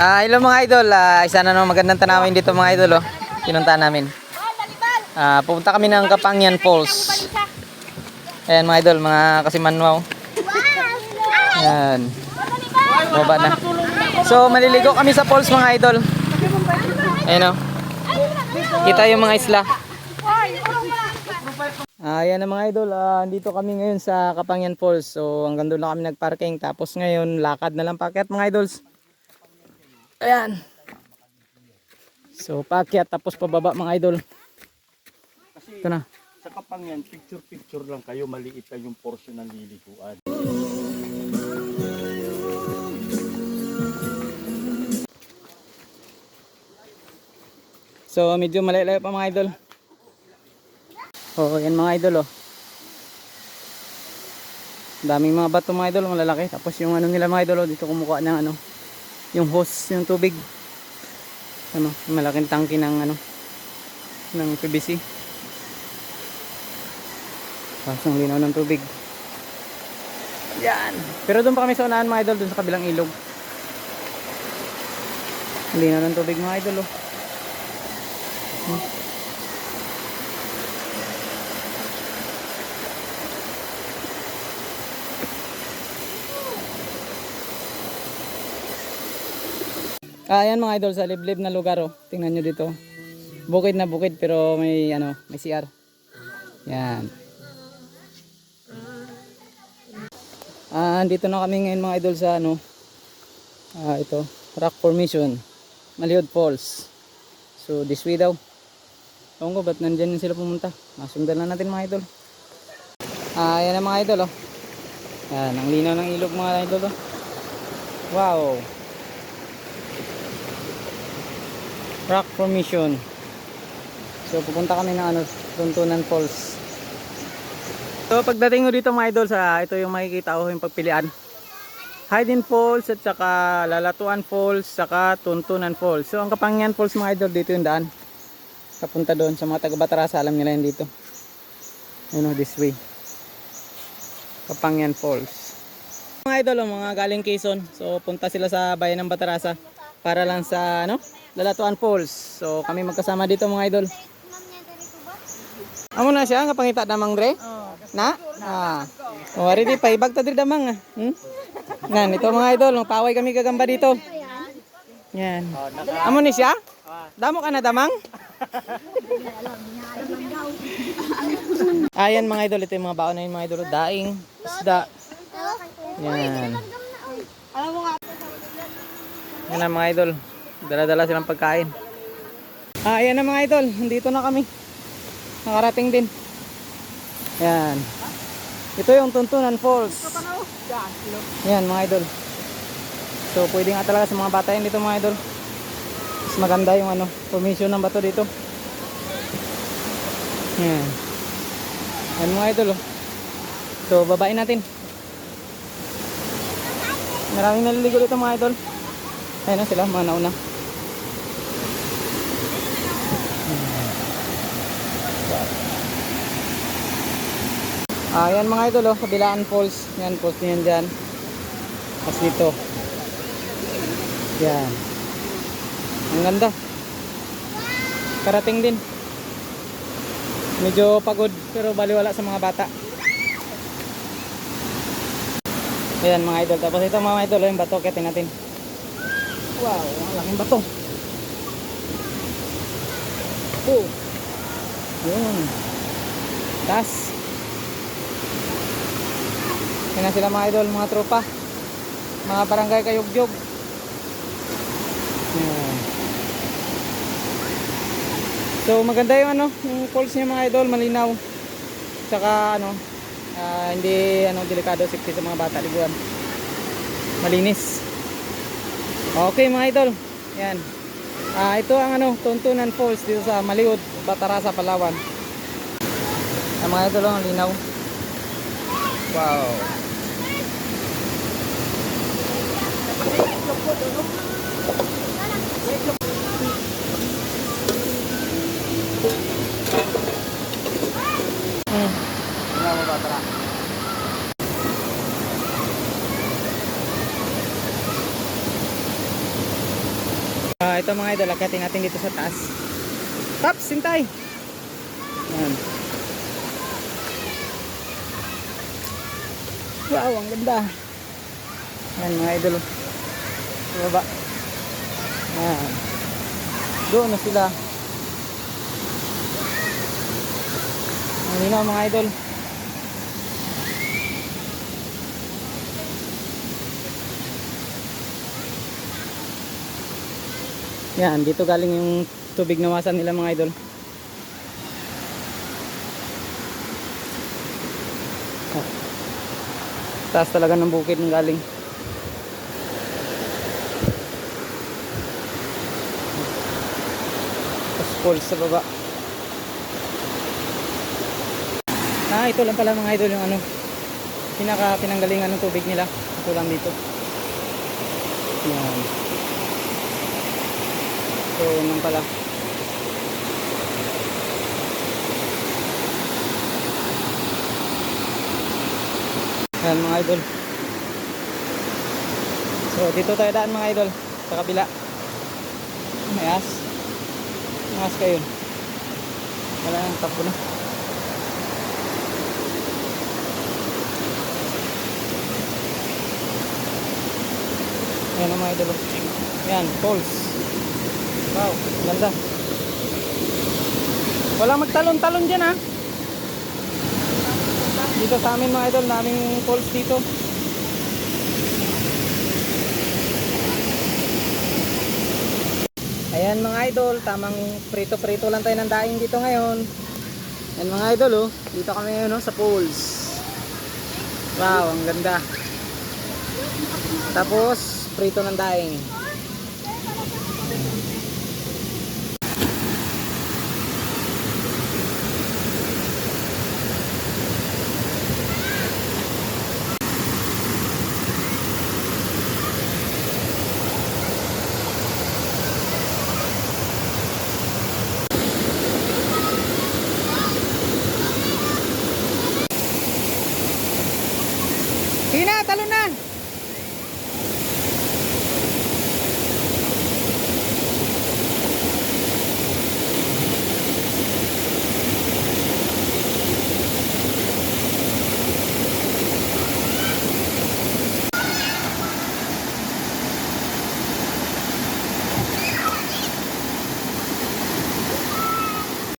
Ah, hello mga idol. Ah, isa na naman magandang tanawin dito mga idol oh. Pinuntahan namin. Ah, pupunta kami ng Kapangyan Falls. Ayan mga idol, mga kasimanwaw. Ayan. Baba na. So, maliligo kami sa falls mga idol. Ayan oh. Kita yung mga isla. Ah, ayan na mga idol, ah, dito kami ngayon sa Kapangyan Falls. So, hanggang doon lang kami nagparking. Tapos ngayon, lakad na lang paket mga idols. Ayan. So, pakyat tapos pababa mga idol. Ito na. Sa Kapangyan, picture-picture lang kayo, maliit lang yung portion ng liliguan. So, medyo malayo pa mga idol. Oh, yan mga idol oh. Daming mga bato mga idol, malalaki. Tapos yung ano nila mga idol, oh, dito kumukuha ng ano, yung hose, yung tubig. Ano, malaking tangke ng ano, ng PVC. Tapos ang linaw ng tubig. Yan. Pero doon pa kami sa unahan mga idol, doon sa kabilang ilog. Linaw ng tubig mga idol oh. Ah, ayan mga idol sa liblib na lugar oh. Tingnan nyo dito. Bukid na bukid pero may ano, may CR. Yan. Ah, andito na kami ngayon mga idol sa ano. Ah, ito, rock formation. Maliod Falls. So this way daw. Ewan ko ba't nandyan sila pumunta. Masundan na natin mga idol. Ah, ayan na mga idol oh. Yan, ang linaw ng ilog mga idol oh. Wow. Rock formation. So pupunta kami ng ano, Tuntunan Falls. So pagdating ko dito mga idol sa ito yung makikita ko yung pagpilian. Hidden Falls at saka Lalatuan Falls saka Tuntunan Falls. So ang Kapangyan Falls mga idol dito yung daan. Papunta doon sa mga taga Batarasa alam nila yun dito. You know this way. Kapangyan Falls. Mga idol, oh, mga galing Quezon. So punta sila sa bayan ng Batarasa para lang sa ano, Lalatuan Falls. So kami magkasama dito mga idol. Amo na siya nga pangita damang dre? Na? Ah. Oh, ari di paibag ta diri damang. ah. Hmm? Nan, ito mga idol, paway kami gagamba dito. Yan. Amo ni siya? Damo ka na damang? Ayan mga idol, ito yung mga baon na yun mga idol. Daing, isda. Yan. Yan na mga idol. Dala-dala silang pagkain. Ah, ayan na mga idol. Nandito na kami. Nakarating din. Yan. Ito yung Tuntunan Falls. Yan mga idol. So pwede nga talaga sa mga bata yun dito mga idol. Mas maganda yung ano, formation ng bato dito. Yan. Yan mga idol. Oh. So babain natin. Maraming naliligo dito mga idol. Ayun na sila, mga nauna. Ah, yan mga idol, oh, kabilaan falls. Yan, falls niyan dyan. Tapos dito. Yan. Ang ganda. Karating din. Medyo pagod, pero baliwala sa mga bata. Ayan mga idol. Tapos ito mga idol, yung bato, kitin natin. Wow, ang laking bato. Oh. Yun. Tas. Yan sila mga idol, mga tropa. Mga barangay kayugyog. Yan. So maganda yung ano, yung falls niya mga idol, malinaw. Tsaka ano, ah, hindi ano delikado safety sa mga bata liguan. Malinis. Okay mga idol. Yan. Ah, ito ang ano, Tuntunan Falls dito sa Maliod, Batarasa, Palawan. Ang mga idol, ang linaw. Wow. Ah, ito mga idol, akatin natin dito sa taas. Taps, sintay. Yan. Wow, ang ganda. Yan mga idol. Baba. Yan. Doon na sila. Ang linaw mga idol. Yan, dito galing yung tubig nawasan nila mga idol. Taas talaga ng bukid ng galing. Falls sa baba. Ah, ito lang pala mga idol yung ano. Pinaka pinanggalingan ng tubig nila. Ito lang dito. Yan. So, yun pala. Yan mga idol. So, dito tayo daan mga idol. Sa kabila. May as. May as kayo. Wala nang tapo na. Yan ang mga idol. Yan, falls. Wow, ganda. Walang magtalon-talon dyan ha. Dito sa amin mga idol, naming falls dito. Ayan mga idol, tamang prito-prito lang tayo ng daing dito ngayon. Ayan mga idol oh, dito kami ngayon oh, sa falls. Wow, ang ganda. Tapos, prito ng daing. Sige na, talon na!